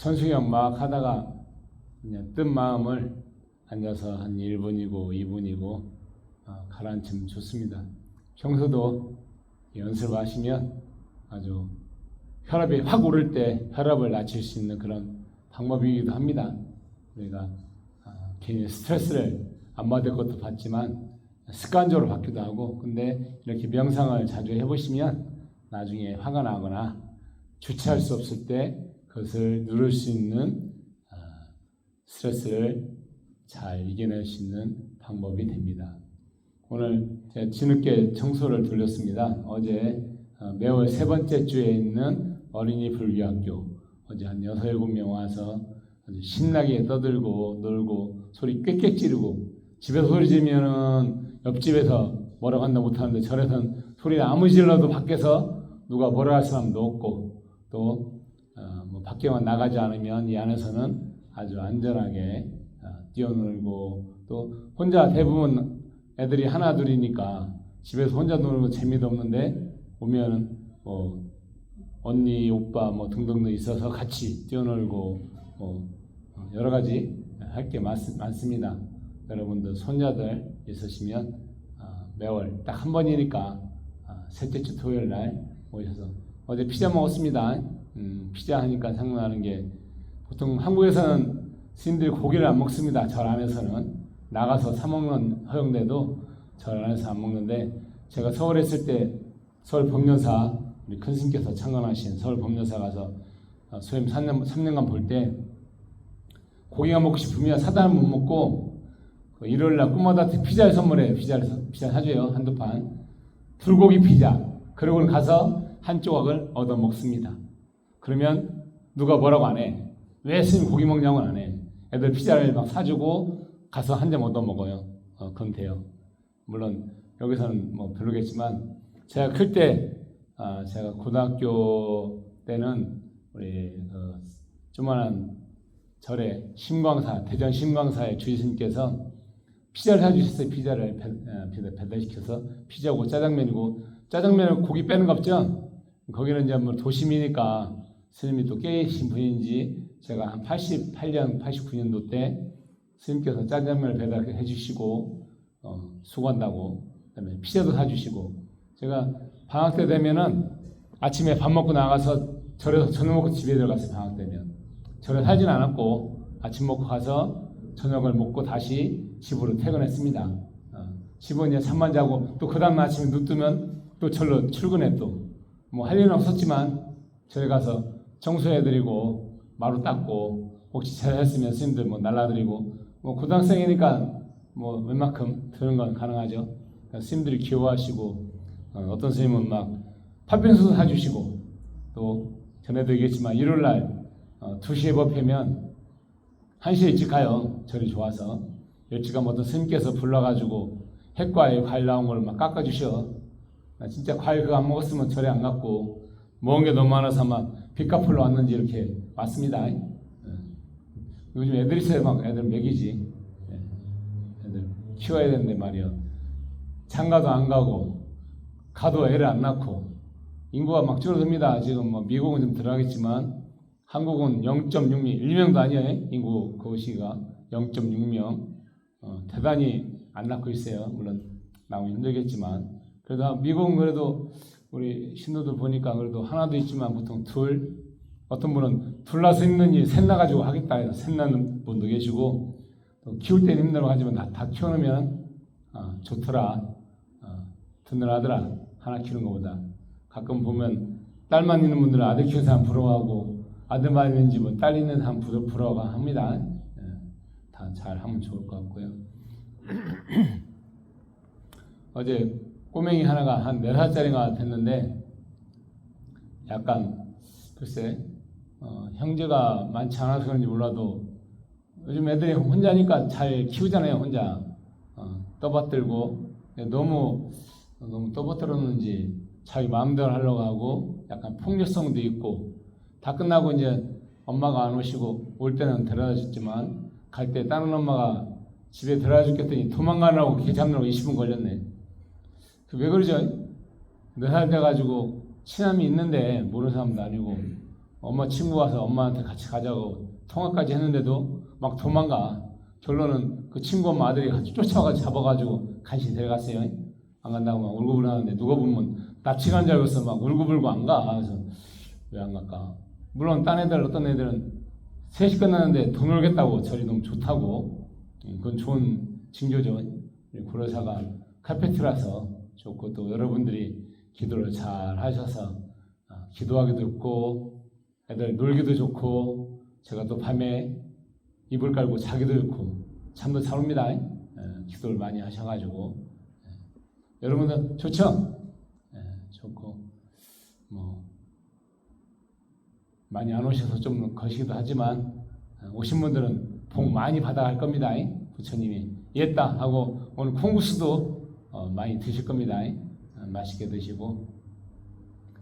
천수경 막 하다가 그냥 뜬 마음을 앉아서 한 1분이고 2분이고 어, 가라앉히면 좋습니다. 평소도 연습하시면 아주 혈압이 확 오를 때 혈압을 낮출 수 있는 그런 방법이기도 합니다. 우리가 아, 괜히 스트레스를 안 받을 것도 받지만 습관적으로 받기도 하고 근데 이렇게 명상을 자주 해보시면 나중에 화가 나거나 주체할 수 없을 때 그것을 누를 수 있는 아, 스트레스를 잘 이겨낼 수 있는 방법이 됩니다. 오늘 제가 뒤늦게 청소를 돌렸습니다. 어제 어, 매월 세 번째 주에 있는 어린이 불교학교 어제 한 여섯 일곱 명 와서 아주 신나게 떠들고 놀고 소리 꽥꽥 지르고 집에서 소리 지르면은 옆집에서 뭐라고 한다 못하는데 절에서는 소리 아무리 질러도 밖에서 누가 뭐라 할 사람도 없고 또 밖에만 나가지 않으면 이 안에서는 아주 안전하게 어, 뛰어놀고 또 혼자 대부분 애들이 하나 둘이니까 집에서 혼자 거 재미도 없는데 오면은 뭐 언니 오빠 뭐 등등도 있어서 같이 뛰어놀고 뭐 어, 여러 가지 할 게 많습니다. 여러분들 손자들 있으시면 아, 매월 딱 한 번이니까 아, 셋째 주 토요일 날 오셔서 어제 피자 먹었습니다. 음, 피자 하니까 생각나는 게 보통 한국에서는 스님들이 고기를 안 먹습니다. 절 안에서는 나가서 사 먹는 허용돼도 절 안에서 안 먹는데 제가 서울에 있을 때 서울 법륜사 우리 큰 스님께서 창건하신 서울 법륜사 가서 어, 소임 3년, 3년간 볼 때 고기가 먹고 싶으면 사다는 못 먹고 그 일요일 날 꿈마다 피자를 선물해요. 피자를 사- 피자 사줘요. 한두 판. 불고기 피자. 그러고 가서 한 조각을 얻어 먹습니다. 그러면 누가 뭐라고 안 해. 왜 스님 고기 먹냐고는 안 해. 애들 피자를 막 사주고 가서 한점 얻어 먹어요. 어, 그럼 돼요. 물론 여기서는 뭐 별로겠지만 제가 클때 아, 제가 고등학교 때는 우리 그 조만한 절에 신광사 대전 신광사의 주의스님께서 피자를 사주셨어요. 피자를 배, 어, 배달- 배달시켜서 피자고 짜장면이고 짜장면은 고기 빼는 거 없죠. 거기는 이제 뭐 도심이니까 스님이 또 깨신 분인지 제가 한 88년 89년도 때 스님께서 짜장면을 배달해 주시고 어, 수고한다고 그다음에 피자도 사주시고 제가 방학 때 되면은 아침에 밥 먹고 나가서 절에서 저녁 먹고 집에 들어갔어요 방학 되면 절에 살진 않았고 아침 먹고 가서 저녁을 먹고 다시 집으로 퇴근했습니다. 어, 집은 이제 잠만 자고 또 그 다음 날 아침에 눈 뜨면 또 절로 출근해 또 뭐 할 일은 없었지만 절에 가서 청소해드리고 마루 닦고 혹시 잘했으면 스님들 뭐 날라드리고 뭐 고등학생이니까 뭐 웬만큼 드는 건 가능하죠. 그러니까 스님들이 귀여워하시고 어, 떤 스님은 막 팥빙수도 사주시고 또 얘기했지만 일요일 날 어, 2시에 법회면 1시에 일찍 가요. 절이 좋아서 일찍 가면 어떤 스님께서 불러가지고 핵과일 과일 나온 걸 막 깎아주셔. 나 진짜 과일 그거 안 먹었으면 절에 안 갔고 먹은 게 너무 많아서 아마 빚 갚으러 왔는지 이렇게 왔습니다. 예. 요즘 애들 있어요. 막 애들 먹이지. 예. 애들 키워야 되는데 말이야. 장가도 안 가고 가도 애를 안 낳고 인구가 막 줄어듭니다. 지금 뭐 미국은 좀 들어가겠지만 한국은 0.6명, 1명도 아니에요. 인구 그것이가 0.6명. 어, 대단히 안 낳고 있어요. 물론 나오기 힘들겠지만 그래도 미국은 그래도 우리 신도들 보니까 그래도 하나도 있지만 보통 둘 어떤 분은 둘 나서 있느니 셋 나가지고 하겠다 해서 셋 낳는 분도 계시고 또 키울 때는 힘들어 하지만 다, 다 키워놓으면 어, 좋더라. 어, 든든하더라. 하나 키우는 것보다. 가끔 보면 딸만 있는 분들은 아들 키우는 사람 부러워하고 아들만 있는 집은 딸 있는 사람 부러- 부러워합니다. 예, 다 잘 하면 좋을 것 같고요. 어제 꼬맹이 하나가 한 4살짜리가 됐는데 약간 글쎄 어, 형제가 많지 않아서 그런지 몰라도 요즘 애들이 혼자니까 잘 키우잖아요 혼자. 어, 떠받들고. 너무 너무 떠받들었는지 자기 마음대로 하려고 하고 약간 폭력성도 있고. 다 끝나고 이제 엄마가 안 오시고 올 때는 데려다 줬지만 갈 때 다른 엄마가 집에 데려다 줬겠더니 도망가느라고 개 잡느라고 20분 걸렸네. 그 왜 그러죠? 네살 돼가지고 친함이 있는데 모르는 사람도 아니고 엄마 친구 와서 엄마한테 같이 가자고 통화까지 했는데도 막 도망가. 결론은 그 친구 엄마 아들이 같이 쫓아가서 잡아가지고 간신히 데려갔어요. 안 간다고 막 울고불고 하는데 누가 보면 납치간 줄 알고서 막 울고불고 안 가. 그래서 왜 안 갈까? 물론 딴 애들 어떤 애들은 셋이 끝났는데 더 놀겠다고 저리 너무 좋다고 음, 그건 좋은 징조죠. 고려사가 카페트라서 좋고 또 여러분들이 기도를 잘 하셔서 아, 기도하기도 좋고 애들 놀기도 좋고 제가 또 밤에 이불 깔고 자기도 좋고 잠도 잘 옵니다. 예, 기도를 많이 하셔가지고 예. 여러분들 좋죠? 예, 좋고 뭐 많이 안 오셔서 좀 거시기도 하지만 어, 오신 분들은 복 많이 받아갈 겁니다. 부처님이 옛다 하고 오늘 콩국수도 어, 많이 드실 겁니다. 어, 맛있게 드시고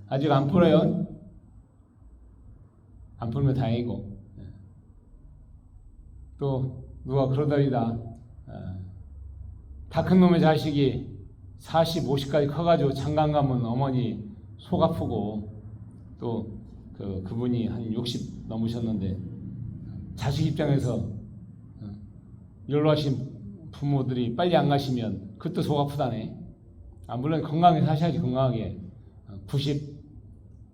아직 안 풀어요. 안 풀면 다행이고 예. 또 누가 그러더이다 다큰 놈의 자식이 40, 50까지 커가지고 장가 가면 어머니 속 아프고 또 그 그분이 한 60 넘으셨는데 자식 입장에서 어, 연로하신 부모들이 빨리 안 가시면 그것도 속 아프다네. 아, 물론 건강하게 사셔야지 건강하게 90,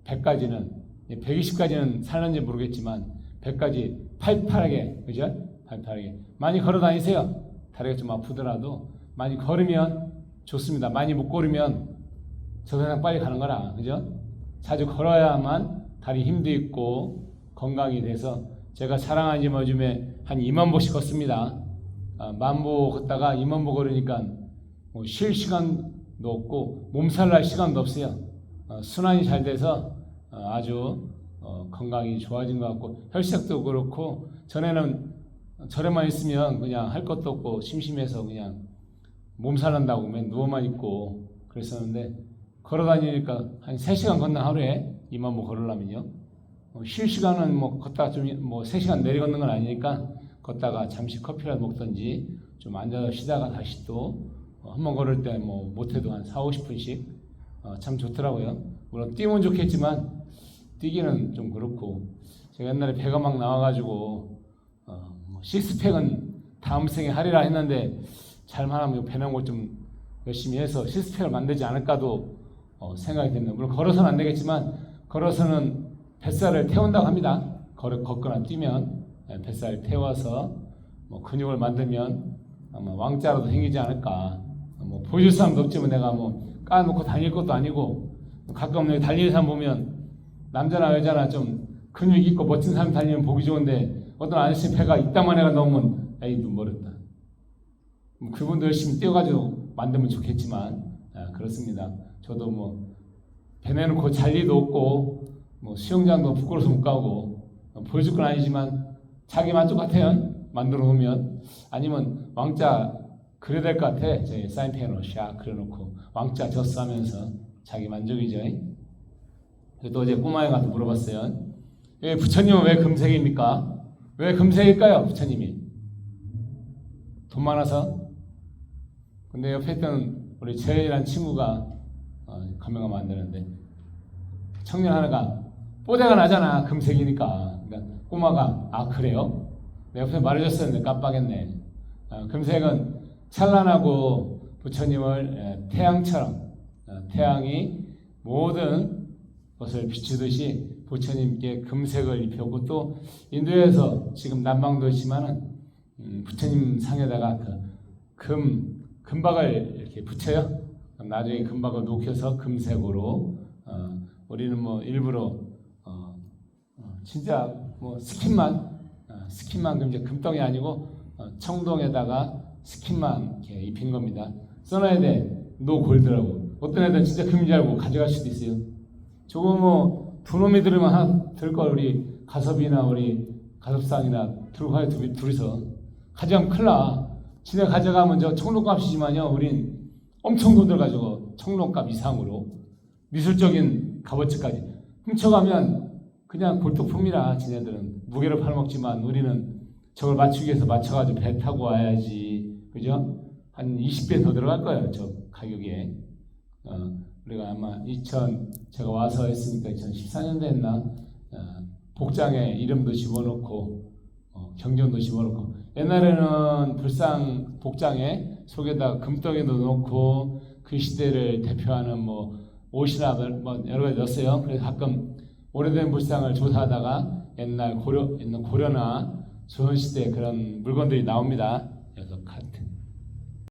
100까지는 120까지는 살는지 모르겠지만 100까지 팔팔하게 그죠? 팔팔하게 많이 걸어 다니세요. 다리가 좀 아프더라도 많이 걸으면 좋습니다. 많이 못 걸으면 저 세상 빨리 가는 거라 그죠? 자주 걸어야만 다리 힘도 있고 건강이 돼서 제가 사랑하는 뭐 요즘에 한 2만 보씩 걷습니다. 아, 만보 걷다가 2만 보 걸으니까 뭐 쉴 시간도 없고 몸살 날 시간도 없어요. 어, 순환이 잘 돼서 어, 아주 어, 건강이 좋아진 것 같고 혈색도 그렇고 전에는 절에만 있으면 그냥 할 것도 없고 심심해서 그냥 몸살 난다고 맨 누워만 있고 그랬었는데 걸어 다니니까 한 3시간 걷는 하루에 2만 보 걸으려면요. 어, 쉴 시간은 뭐 걷다가 좀뭐 3시간 내리 걷는 건 아니니까 걷다가 잠시 커피라도 먹던지 좀 앉아서 쉬다가 다시 또 한 번 걸을 때 뭐 못해도 한 4, 50분씩 어, 참 좋더라고요. 물론 뛰면 좋겠지만 뛰기는 좀 그렇고 제가 옛날에 배가 막 나와가지고 어, 뭐 식스팩은 다음 생에 하리라 했는데 잘만하면 배 나온 거좀 열심히 해서 식스팩을 만들지 않을까도 어, 생각이 듭니다. 물론 걸어서는 안 되겠지만 걸어서는 뱃살을 태운다고 합니다. 걸어 걷거나 뛰면 예, 뱃살 태워서 뭐 근육을 만들면 아마 왕자라도 생기지 않을까. 뭐 보여줄 사람도 없지만 내가 뭐 까놓고 다닐 것도 아니고 가끔 여기 달리는 사람 보면 남자나 여자나 좀 근육 있고 멋진 사람 달리면 보기 좋은데 어떤 아저씨 배가 이따만 해가 넘으면 에이 눈 멀었다. 뭐 그분도 열심히 뛰어가지고 만들면 좋겠지만 아, 그렇습니다. 저도 뭐 배내놓고 잘 리도 없고 뭐 수영장도 부끄러워서 못 가고 뭐 보여줄 건 아니지만 자기 만족 같아요. 만들어 놓으면 아니면 왕자 그래야 될 것 같아. 저희 사인펜으로 샥 그려놓고 왕자 하면서 자기 만족이죠. 또 어제 꼬마에 가서 물어봤어요. 예, 부처님은 왜 금색입니까? 왜 금색일까요? 부처님이 돈 많아서? 근데 옆에 있던 우리 재현이라는 친구가 어, 가명을 만드는데 청년 하나가 뽀대가 나잖아 금색이니까 그러니까 꼬마가 아 그래요? 내 옆에 말해줬었는데 깜빡했네 어, 금색은 찬란하고 부처님을 에, 태양처럼 어, 태양이 모든 것을 비추듯이 부처님께 금색을 입혔고 또 인도에서 지금 남방도 있지만은 음, 부처님 상에다가 그 금 금박을 이렇게 붙여요. 나중에 금박을 녹여서 금색으로 어, 우리는 뭐 일부러 어, 어, 진짜 뭐 스킨만 어, 스킨만 금 이제 금덩이 아니고 어, 청동에다가 스킨만 이렇게 입힌 겁니다. 써놔야 돼. 노 골드라고. 어떤 애들 진짜 알고 가져갈 수도 있어요. 저거 뭐 두 놈이 들으면 하나 들걸 우리 가섭이나 우리 가섭상이나 들고 가요 둘이, 둘이서 가져가면 큰일 나. 지네 가져가면 저 청론값이지만요. 우린 엄청 돈 들어가지고 청론값 이상으로 미술적인 값어치까지 훔쳐가면 그냥 골동품이라 지네들은 무게를 팔아먹지만 우리는 저걸 맞추기 위해서 맞춰가지고 배 타고 와야지 그죠? 한 20배 더 들어갈 거예요 저 가격에 어, 우리가 아마 2000 제가 와서 했으니까 2014년도 했나 어, 복장에 이름도 집어넣고 어, 경전도 집어넣고 옛날에는 불상 복장에 속에다 금덩이도 넣고 그 시대를 대표하는 뭐 옷이나 뭐 여러 가지 넣었어요. 그래서 가끔 오래된 불상을 조사하다가 옛날 고려 옛날 고려나 조선 시대 그런 물건들이 나옵니다. 그래서 가-